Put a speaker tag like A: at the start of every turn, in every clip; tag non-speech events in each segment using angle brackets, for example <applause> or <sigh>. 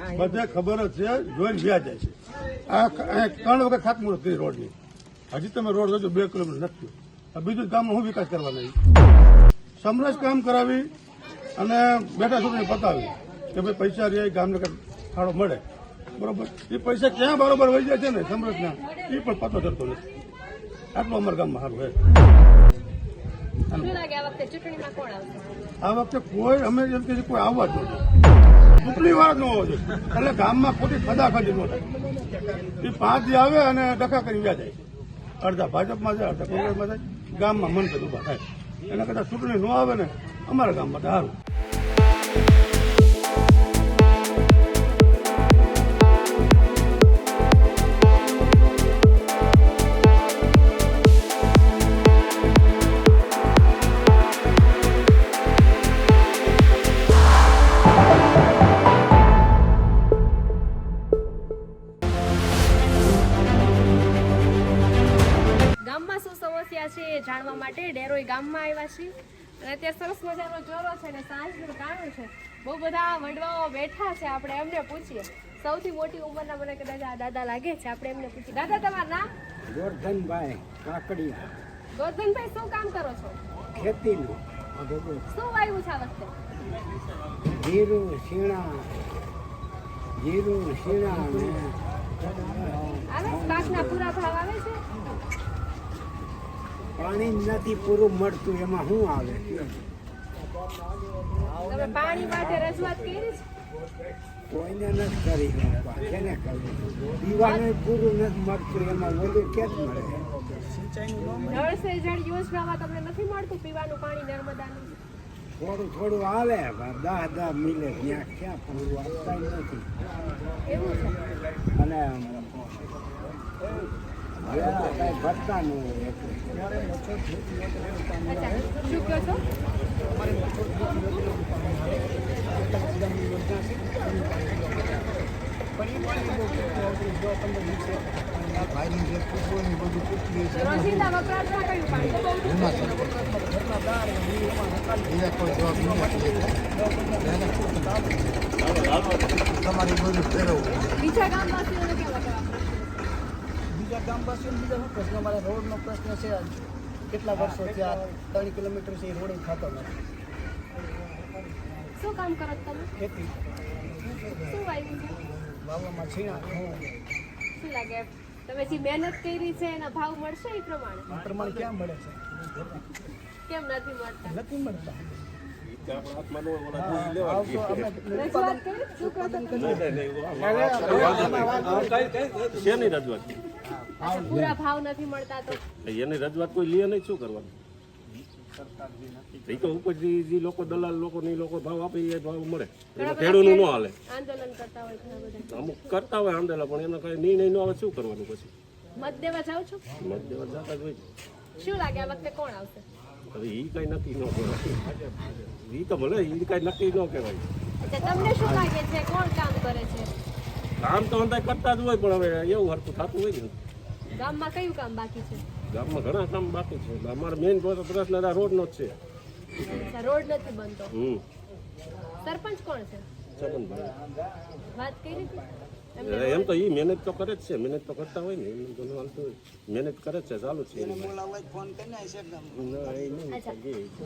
A: બધે ખબર જ છે જોઈને વ્યા જાય છે. આ ત્રણ વખત ખાતમુહૂર્ત કરી રોડની. હજી તમે રોડ જોજો બે કિલોમીટર નથી આ બીજું કામમાં હું વિકાસ કરવા નહીં સમરસ કામ કરાવી અને બેઠા સુધી પતાવી કે ભાઈ પૈસા રે ગામને ફાળો મળે. બરોબર? એ પૈસા ક્યાં બરોબર વહી જાય છે ને સમરસના એ પણ પતો જતો નથી. આટલું અમારા ગામમાં સારું હે
B: આ વખતે ચૂંટણીમાં કોણ આવશે?
A: આ વખતે કોઈ અમે એમ કે કોઈ આવવા જ નથી ચૂંટણી વાર ન હોવો એટલે ગામમાં ખોટી ખદાખડી ન થાય એ પાંચદી આવે અને ડખા કરી વ્યા જાય. અડધા ભાજપમાં જાય, અડધા કોંગ્રેસમાં જાય. ગામમાં મનપદ ઊભા થાય એના કરતાં ચૂંટણી ન આવે ને, અમારા
B: ગામમાં તો સારું. માટે ડેરોઈ ગામમાં આવ્યા છીએ. અને ત્યાં સરસ મજાનો ચોરો છે અને સાંજનું કાણું છે બહુ બધા વડવાઓ બેઠા છે આપણે એમને પૂછીએ. સૌથી મોટી ઉંમરના મને કદાચ આ દાદા લાગે છે આપણે એમને પૂછીએ. દાદા તમારું નામ?
C: ગોરધનભાઈ કાકડિયા.
B: ગોરધનભાઈ શું કામ કરો છો?
C: ખેતીનું.
B: શું વાવ્યું છે આ વખતે?
C: જીરું શીણા. જીરું શીણા
B: આવે પાકના પૂરા ભાવ આવે છે?
C: પાણી નથી પૂરું મળતું એમાં શું આવે?
B: પાણી માટે રજૂઆત કરી
C: કોઈને નથી કરી. કેને કરવું પીવાનું પૂરું નથી મળતું એમાં વધુ કે જ મળે?
B: નળ સે જળ યોજનામાં તમને નથી મળતું પીવાનું પાણી નર્મદાનું?
C: થોડું થોડું આવે દહ દહ મિલે ત્યાં ક્યાં પૂરું આપતા નથી. અને
B: રોજિંદા વપરાશમાં કયું પાણી બીજા ગામવાસીઓને કેવા જવાબ
D: બીજા ગામવાસીઓ બીજા શું પ્રશ્ન અમારા રોડનો પ્રશ્ન છે કેટલા વર્ષો આ ત્રણ કિલોમીટર છે એ રોડ થતો નથી
B: શું કામ કરો તમે
D: ખેતી
B: શું વાવ્યું છે
D: વાવવામાં છીણા
B: શું લાગે તમે જે મહેનત કરી છે એના ભાવ મળશે એ પ્રમાણે
D: પ્રમાણે ક્યાં મળે છે
B: કેમ નથી મળતા
D: નથી મળતા
B: રજૂઆત?
E: શેની
B: પૂરા ભાવ નથી મળતા તો?
E: એની રજૂઆત કોઈ લે નહીં શું કરવાનું? એ તો ઉપરથી જે લોકો દલાલ લોકો ની લોકો ભાવ આપે એ ભાવ મળે. એમાં ખેડૂતનું ન હાલે.
B: આંદોલન કરતા હોય ઘણા બધા.
E: અમુક કરતા હોય આંદોલન પણ એનો કઈ નિર્ણય ન આવે શું કરવાનું પછી?
B: મત દેવા જાઓ છો?
E: મત દેવા જતા જ હોય.
B: શું લાગે આ વખતે કોણ આવશે?
E: હવે એ કઈ નક્કી ન કહેવાય. એ તો ભલે એ કઈ નક્કી ન કહેવાય.
B: તમને શું લાગે છે કોણ કામ કરે છે?
E: કામ તો અંદાજ કરતા જ હોય પણ હવે એવું હરતું થતું હોય ને.
B: ગામમાં કયું કામ બાકી છે?
E: ગામમાં ઘણા કામ બાકી છે. અમારો મેઇન પ્રશ્ન રોડનો જ છે.
B: રોડ નથી બનતો.
E: હમ.
B: સરપંચ કોણ છે?
E: ચમનભાઈ
B: વાત કરી હતી?
E: એમ તો એ મહેનત તો કરે જ છે. મહેનત તો કરતા હોય ને એમ તો ન હાલતું હોય. મહેનત કરે જ છે ચાલુ છે એની ના, એ નહીં.
B: અચ્છા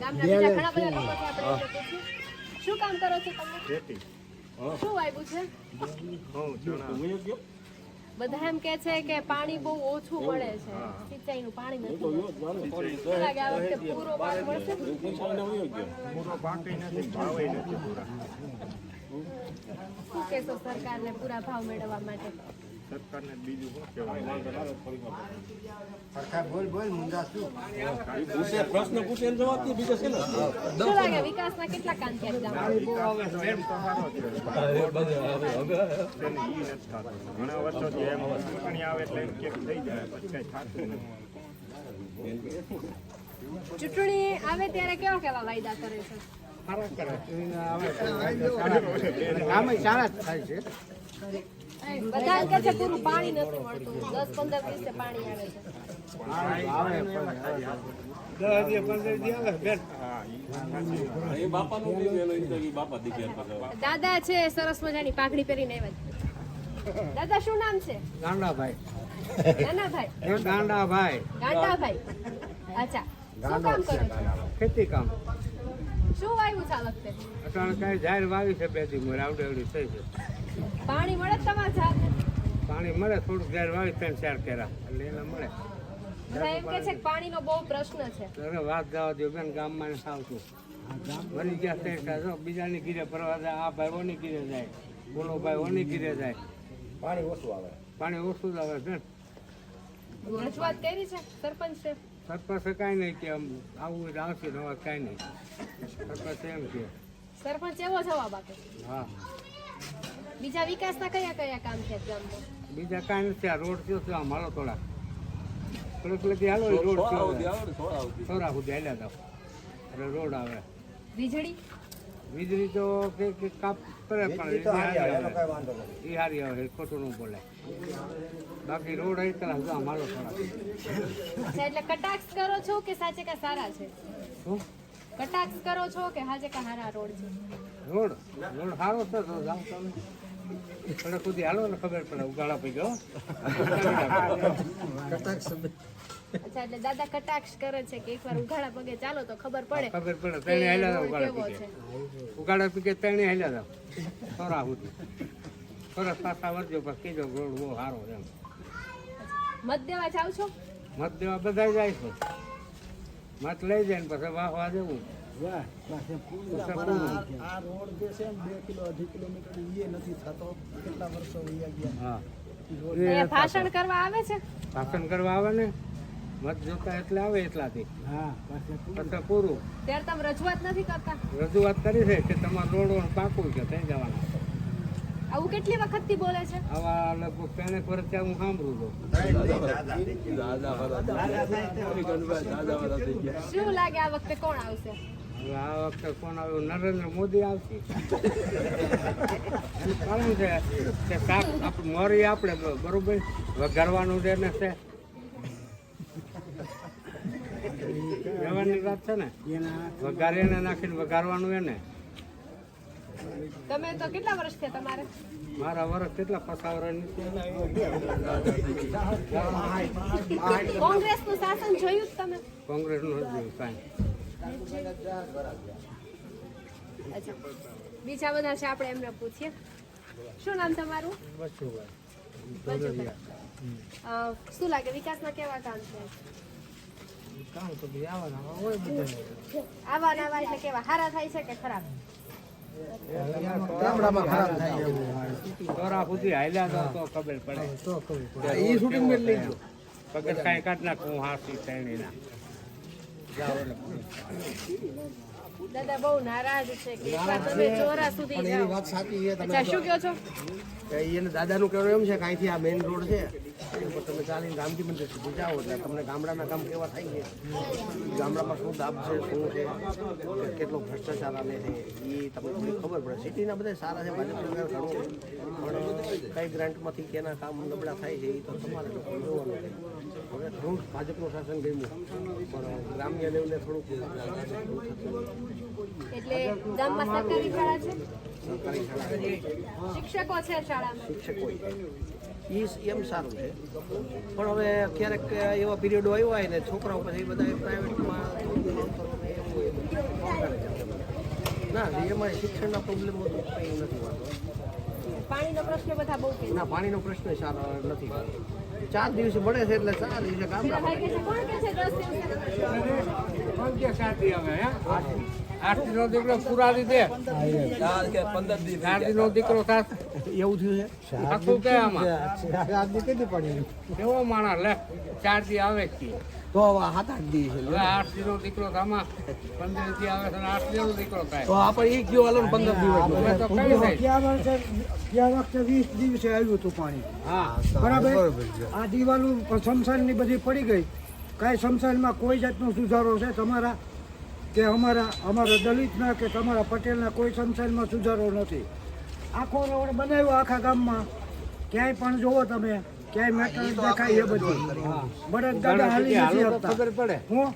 B: ગામના બીજા ઘણા બધા લોકો છે આપણે શું કામ કરો છો તમે? શું આવ્યું છે?
E: હું એક ગયો.
B: બધા એમ કે છે કે પાણી બહુ ઓછું મળે છે. સિંચાઈનું પાણી નથી લાગે આ વખતે પૂરો પાક મળશે. શું કહેશો સરકારને પૂરા ભાવ મેળવવા માટે?
C: સરકાર બોલ બોલ મુંડા શું?
E: પૂછે પ્રશ્ન પૂછે એમ જવાબ દે, બીજો છે
B: શું લાગે વિકાસના કેટલા કામ થયા ગામમાં?
F: ઘણા વર્ષોથી એમ ચૂંટણી આવે એટલે એમ કેમ થઈ જાય પછી કઈ થતું નથી.
B: ચૂંટણી આવે ત્યારે કેવા કેવા વાયદા કરે છે?
C: આમે સારા થાય છે.
B: બધા કે છે પૂરું પાણી નથી મળતું. દસ પંદર દિવસે પાણી આવે છે.
C: આવે પણ
F: હા ઈ
B: દાદા છે સરસ મજાની પાઘડી પહેરીને આવ્યા દાદા શું નામ છે?
G: ગાંડાભાઈ. એ ગાંડાભાઈ.
B: ગાંડાભાઈ. અચ્છા. શું કામ કરો છો?
G: ખેતી કામ.
B: શું વાવ્યું છે આ વખતે?
G: અટાણે કાંઈ જાહેર વાવી છે બે દી મોર આવડે આવડી થઈ છે
B: પાણી મળે
G: પાણી મળે થોડુંક જાહેર વાવી ત્રણ ચાર કેરા એટલે એને મળે.
B: એમ કે છે પાણીનો બહુ પ્રશ્ન છે.
G: અરે વાત જવા દો બેન ગામમાં ને સાવતું ગયા જો બીજાની ગીરે ફરવા જાય આ ભાઈ ઓની ગીરે જાય બોલો ભાઈ ઓની ગીરે જાય. પાણી ઓછું આવે. પાણી ઓછું જ આવે બેન.
B: રજૂઆત કરી છે સરપંચ છે
G: સરપંચ કાંઈ નહીં કે આમ આવું આવશે નવા કાંઈ નહીં. સરપંચ એમ કે.
B: સરપંચ એવો જવાબ આપે.
G: હા.
B: બીજા વિકાસના કયા કયા કામ છે ગામમાં?
G: બીજા કાંઈ નથી આ રોડ થયો છે આમ હાલો થોડા. થોડોક લગી હાલો રોડ થયો થોડા સુધી. હાલ્યા જાવ એટલે રોડ આવે.
B: વીજળી?
G: વીજળી તો કે કે કાપ કરે પણ આવે એ હારી આવે ખોટું ન બોલે. બાકી રોડ અહીં તરફ જો આમ થોડા.
B: એટલે કટાક્ષ કરો છો કે સાચે કા સારા છે?
G: શું?
B: કટાક્ષ કરો છો કે હાજે કા હારા રોડ છે?
G: રોડ? રોડ સારો છે તો જાઓ તમે. થોડે સુધી હાલો ને ખબર પડે ઉગાડા પી ગયો <laughs>
B: અચ્છા એટલે દાદા કટાક્ષ કરે છે કે એકવાર ઉઘાડા પગે ચાલો તો ખબર પડે
G: ખબર પડે. તેને હાલ્યા જાવ
B: રોડ
G: ઉગાડા
B: કેવો
G: ઉગાડા પી કે તેને હાલ્યા જાવ થોડા સુધી થોડા પાછા વધજો પણ કીધો રોડ બહુ સારો છે એમ.
B: મત દેવા જાવ છો?
G: મત દેવા બધા જાય છે. મત લઈ જાય ને પછી વાહવા જવું. પછી.
H: આ રોડ જે છે બે કિલો અઢી કિલોમીટર એ નથી થતો. કેટલા વર્ષો વહી ગયા.
B: ભાષણ કરવા આવે છે?
G: ભાષણ કરવા આવે ને મત જોતા એટલે આવે એટલાથી.
H: હા
G: પછી પૂરું.
B: ત્યારે તમે રજૂઆત નથી કરતા?
G: રજૂઆત કરી છે કે તમારે રોડ પાકું છે ત્યાં જવાના.
B: આવું કેટલી વખતથી બોલે છે?
G: આવા લગભગ ત્રણેક વર્ષથી હું સાંભળું છું.
B: શું લાગે આ વખતે કોણ આવશે?
G: હવે આ વખતે કોણ આવ્યું નરેન્દ્ર મોદી આવશે. કારણ છે કે શાક આપણે મરી આપણે બરોબર? વઘારવાનું છે ને છે. વ્યવહારની વાત છે ને? વઘાર એને નાખીને વઘારવાનું એને.
B: તમે તો કેટલા વર્ષ છે તમારે?
G: મારા વર્ષ કેટલા? પસાવરા
B: કોંગ્રેસનું? શાસન જોયું તમે?
G: કોંગ્રેસ કોંગ્રેસનું જોયું કાંઈ.
B: અચ્છા. બીજા બધા છે આપણે એમને પૂછીએ. શું નામ તમારું? શું લાગે વિકાસના કેવા કામ છે? આવા નવા એટલે કેવા સારા થાય છે કે ખરાબ?
H: ગામડામાં ખરાબ થાય
G: ચોરા સુધી હાલ્યા જાવ તો ખબર પડે.
H: એ શૂટિંગ મેં લઈ ગયો
G: પગત કાંઈ કાઢ નાખું હાથી ત્રણેયના
B: દાદા બહુ નારાજ છે કે એકવાર તમે ચોરા સુધી જાઓ.
H: વાત સાચી છે
B: અચ્છા શું કહો છો?
I: એને દાદાનું કહેવાનું એમ છે કે અહીંથી આ મેઇન રોડ છે ઉપર તમે ચાલીને ગામજી મંદિર સુધી જાઓ એટલે તમને ગામડાના કામ કેવા થાય છે? ગામડામાં શું દાબ છે શું છે? કેટલો ભ્રષ્ટાચાર આવે છે? એ તમને થોડી ખબર પડે. સિટીના બધા સારા છે ભાજપ સરકાર ઘણું પણ કઈ ગ્રાન્ટમાંથી કેના કામ નબળા થાય છે એ તો તમારે જોવાનું છે. હવે ભાજપનું શાસન ગયું પણ ગ્રામ્ય લેવલે થોડુંક
B: એટલે ગામમાં સરકારી શાળા છે?
I: સરકારી શાળા
B: શિક્ષકો છે શાળામાં?
I: શિક્ષકો એ એમ સારું છે. પણ હવે ક્યારેક એવા પીરિયડો આવ્યા હોય ને છોકરાઓ પછી બધા પ્રાઇવેટમાં ના એમાં શિક્ષણના પ્રોબ્લેમ કંઈ નથી વાંધો
B: પાણીનો પ્રશ્ન બધા બહુ
I: ના પાણીનો પ્રશ્ન સારો નથી ચાર દિવસે પડે છે એટલે ચાર દિવસે
G: કામ આઠથી નો દીકરો પુરાવી દે. ચાર નો દીકરો
I: એવું થયું છે?
G: આખું કે આમાં?
H: આજની કેટલી પડી
G: કેવો માણસ લે ચાર દી આવે.
I: તો સાત આઠ
G: દી નો દીકરો થામાં પંદર દી આવે છે આઠ દી નો દીકરો થાય.
I: તો આપણે એક ગયો હાલો પંદર દિવસ
H: ગયા. વખતે વીસ દિવસે આવ્યું હતું પાણી.
G: હા
H: બરાબર? આ દિવાલો શમશાનની બધી પડી ગઈ. કાંઈ શમશાનમાં કોઈ જાતનો સુધારો છે તમારા? કે અમારા અમારા દલિતના કે તમારા પટેલના કોઈ શમશાનમાં સુધારો નથી? આખો રોડ બનાવ્યો આખા ગામમાં. ક્યાંય પણ જુઓ તમે. ક્યાંય મેટર દેખાય એ બધું. બળદ ગાડા હાલી નથી
G: ખબર પડે?
H: હું?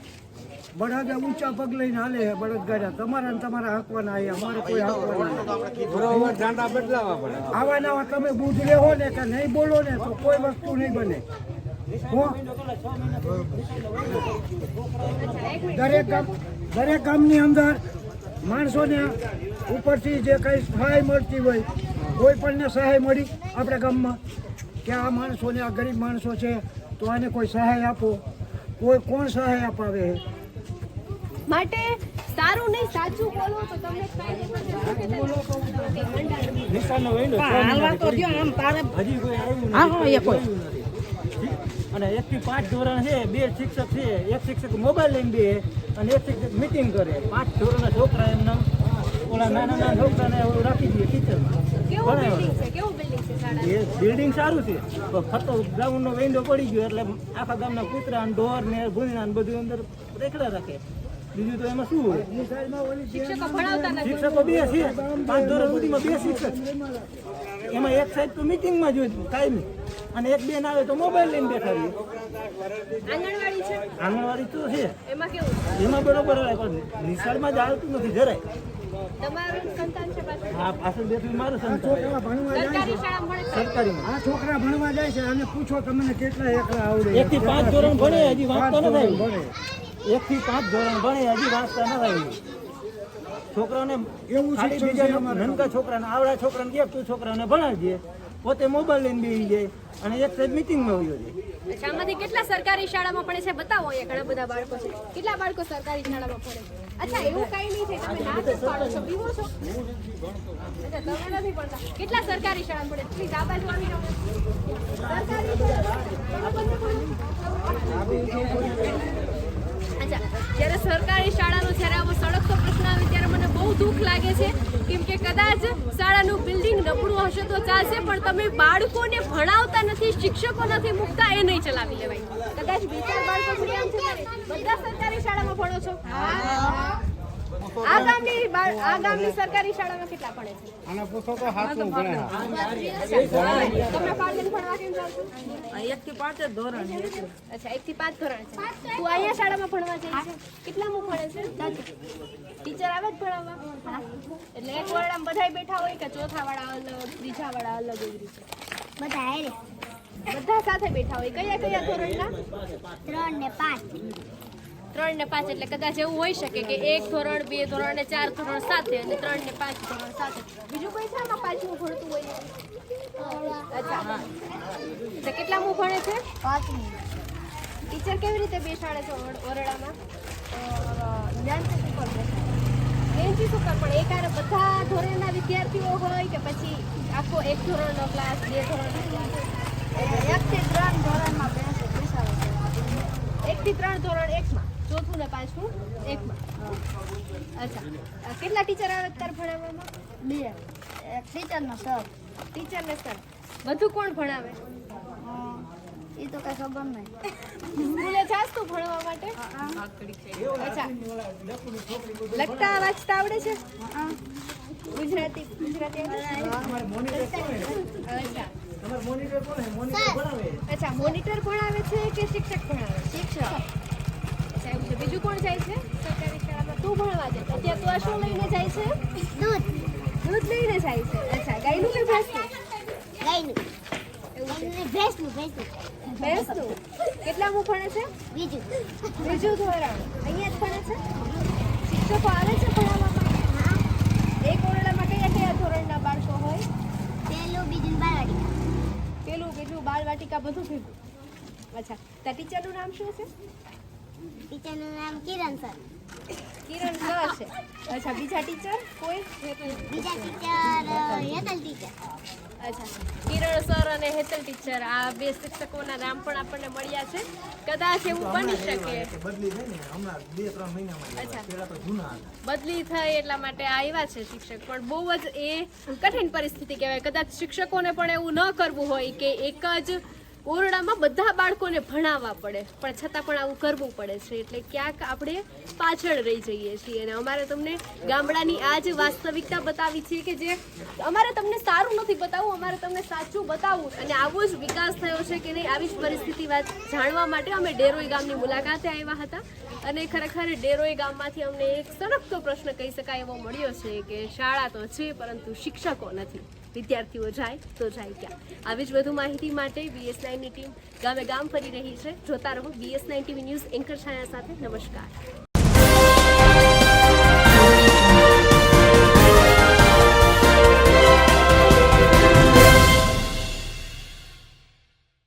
H: બળદ ઊંચા પગ લઈને હાલે છે બળદ ગાડા તમારા ને તમારા હાંકવાના છે. અમારે કોઈ હાંકવાના
G: બદલાવા પડે.
H: આવા નવા તમે બુધ લેવો ને કે નહીં બોલો ને તો કોઈ વસ્તુ નહીં બને. હો? દરેક ગામ દરેક ગામની અંદર માણસોને ઉપરથી જે કંઈ સહાય મળતી હોય કોઈ પણને સહાય મળી આપણા ગામમાં? કે આ માણસોને આ ગરીબ માણસો છે તો આને કોઈ સહાય આપો. કોઈ કોણ સહાય અપાવે?
B: માટે સારું નહીં સાચું બોલો તો તમને કાંઈ નહીં. પડે.
J: હાલવા તો દ્યો આમ તારે હા હા એ કોઈ અને એક થી પાંચ ધોરણ છે બે શિક્ષક છે એક શિક્ષક મોબાઈલ લઈને બે અને એક શિક્ષક મીટિંગ કરે. પાંચ ધોરણના છોકરા એમના. ઓલા નાના નાના છોકરાને એવું રાખી દઈએ ટીચરમાં. એ બિલ્ડિંગ સારું છે. પણ ફરતો ગ્રાઉન્ડનો વિન્ડો પડી ગયો એટલે આખા ગામના કૂતરા ઢોર ને ભૂંયણા ને બધું અંદર રેખડા રાખે. બીજું તો એમાં શું હોય?
B: શિક્ષકો
J: બે છે. પાંચ ધોરણ સુધીમાં બે શિક્ષક. એમાં એક સાઈડ તો મિટિંગમાં જોઈએ કાયમી. અને એક બેન આવે તો મોબાઈલ લઈને બેઠા રહીએ
B: આંગણવાડી
J: તો છે.
B: એમાં
J: બરોબર નિશાળમાં જ આવતું નથી જરાય.
B: તમારું સંતાન છે પાછળ
J: આ પાછળ બેઠું મારું સંતાન.
H: છોકરા ભણવા જાય
B: સરકારી શાળામાં ભણે છે.
J: સરકારીમાં
H: આ છોકરા ભણવા જાય છે. અને પૂછો તમને કેટલા એકલા આવડે
J: એક થી પાંચ ધોરણ ભણે હજી વાંચતા
H: ભણે.
J: એક થી પાંચ ધોરણ ભણે હજી વાંચતા નથી. આવ્યું છોકરાઓને
H: એવું
J: ખાલી
H: છે
J: બીજા. નનકા છોકરાને આવડા છોકરાને કે તું છોકરાને ભણાવજે પોતે મોબાઈલ લઈને બેસી જાય. અને એક સાઈડ મિટિંગમાં વયો જાય
B: અચ્છા આમાંથી કેટલા સરકારી શાળામાં ભણે છે? બતાવો અહીંયા ઘણા બધા બાળકો છે. કેટલા બાળકો સરકારી શાળામાં ભણે છે? અચ્છા, એવું કઈ નહીં છે તમે ના જ પાડો છો પીવો છો? તમે નથી પડતા કેટલા સરકારી શાળા પડે? પ્લીઝ, આ બાજુ સરકારી જ્યારે સરકારી શાળાનો જ્યારે આવો સળગતો પ્રશ્ન આવે ત્યારે મને બહુ દુઃખ લાગે છે. કેમ કે કદાચ શાળાનું બિલ્ડિંગ નબળું હશે તો ચાલશે પણ તમે બાળકોને ભણાવતા નથી શિક્ષકો નથી મૂકતા એ નહીં ચલાવી લેવાય. કદાચ બે ચાર બાળકો બધા સરકારી શાળામાં ભણો છો? આ ગામની આ ગામની સરકારી શાળામાં કેટલા ભણે છે?
G: આને પૂછો તો હાથું ભણે.
B: તમે પાર્લર ભણવા કેમ જાઓ છો?
J: એક થી પાંચ જ ધોરણ
B: અચ્છા એક થી પાંચ ધોરણ છે. તું અહીંયા શાળામાં ભણવા જાય છે? કેટલામું ભણે છે? ટીચર આવે જ ભણાવવા? એટલે એક ઓરડામાં બધાય બેઠા હોય કે ચોથા વાળા અલગ ત્રીજા વાળા અલગ એવી રીતે?
K: બધા
B: બધા સાથે બેઠા હોય. કયા કયા ધોરણના?
K: ત્રણ ને પાંચ.
B: ત્રણ ને પાંચ એટલે કદાચ એવું હોઈ શકે કે એક ધોરણ બે ધોરણ ને ચાર ધોરણ સાથે અને ત્રણ ને પાંચ ધોરણ સાથે. બીજું કોઈ આમાં પાંચમું ભણતું હોય? અચ્છા તો કેટલામું ભણે છે?
K: પાંચમી
B: ટીચર કેવી રીતે બેસાડે છે ઓરડામાં? જ્ઞાનથી કરે જ્ઞાનથી શું કરે પણ એકારે બધા ધોરણના વિદ્યાર્થીઓ હોય કે પછી આખો એક ધોરણનો ક્લાસ બે ધોરણનો ક્લાસ
K: એક થી ત્રણ ધોરણમાં બેસે બેસાડે એકથી
B: એક થી ત્રણ ધોરણ એકમાં ચોથું ને પાંચમું એકમાં અચ્છા. કેટલા ટીચર આવે અત્યારે ભણાવવામાં?
K: બે. એક ટીચરનો સર
B: ટીચર ને સર બધું કોણ ભણાવે?
K: એ તો કઈ ખબર નહીં.
B: સ્કૂલે જાસ તું ભણવા માટે? અચ્છા. લખતા વાંચતા આવડે છે? ગુજરાતી ગુજરાતી અચ્છા. અચ્છા મોનિટર ભણાવે છે કે શિક્ષક ભણાવે? શિક્ષક. છે. બીજું કોણ જાય છે? સરકારી શાળામાં તું ભણવા જાય અત્યારે તું આ શું લઈને જાય છે?
K: દૂધ.
B: દૂધ લઈને જાય છે. અચ્છા ગાયનું કે ભેંસનું?
K: ગાયનું. ભેંસનું ભેંસનું.
B: ભેંસનું? કેટલામું ભણે છે?
K: બીજું.
B: બીજું ધોરણ. અહીંયા જ ભણે છે? શિક્ષકો આવે છે ભણાવવા માટે એક ઓરડામાં કયા કયા ધોરણના બાળકો હોય?
K: પહેલું બીજું બાળવાટિકા
B: પેલું બીજું બાળવાટિકા બધું ભેગું. અચ્છા ત્યાં ટીચરનું નામ શું છે?
K: ટીચરનું નામ કિરણ સર.
B: કિરણ સર છે. અચ્છા બીજા ટીચર કોઈ?
K: બીજા ટીચર હેતલ ટીચર.
B: અચ્છા કિરણ સર અને હેતલ ટીચર આ બે શિક્ષકોના નામ પણ આપણને મળ્યા છે. કદાચ એવું બની શકે.
J: બદલી થઈ ને હમણાં બે ત્રણ મહિનામાં
B: અચ્છા.
J: પેલા તો જૂના હતા.
B: બદલી થઈ એટલા માટે આવ્યા છે શિક્ષક. પણ બહુ જ એ કઠિન પરિસ્થિતિ કહેવાય. કદાચ શિક્ષકોને પણ એવું ન કરવું હોય કે એક જ ઓરડામાં બધા બાળકોને ભણાવવા પડે. પણ છતાં પણ આવું કરવું પડે છે. એટલે ક્યાંક આપણે પાછળ રહી જઈએ છીએ. અને અમારે તમને ગામડાની આ જ વાસ્તવિકતા બતાવી છે કે જે અમારે તમને સારું નથી બતાવવું, અમારે તમને સાચું બતાવવું. અને આવો જ વિકાસ થયો છે કે નહીં, આવી જ પરિસ્થિતિ વાત જાણવા માટે અમે ડેરોઈ ગામની મુલાકાતે આવ્યા હતા. અને ખરેખર ડેરોઈ ગામમાંથી અમને એક સડકતો પ્રશ્ન કહી શકાય એવો મળ્યો છે કે શાળા તો છે, પરંતુ શિક્ષકો નથી. વિદ્યાર્થીઓ જાય તો જાય ક્યાં આવી જ વધુ માહિતી માટે બીએસ નાઇનની ટીમ ગામે ગામ ફરી રહી છે. જોતા રહો BS nine TV news anchor Chhaya સાથે. નમસ્કાર.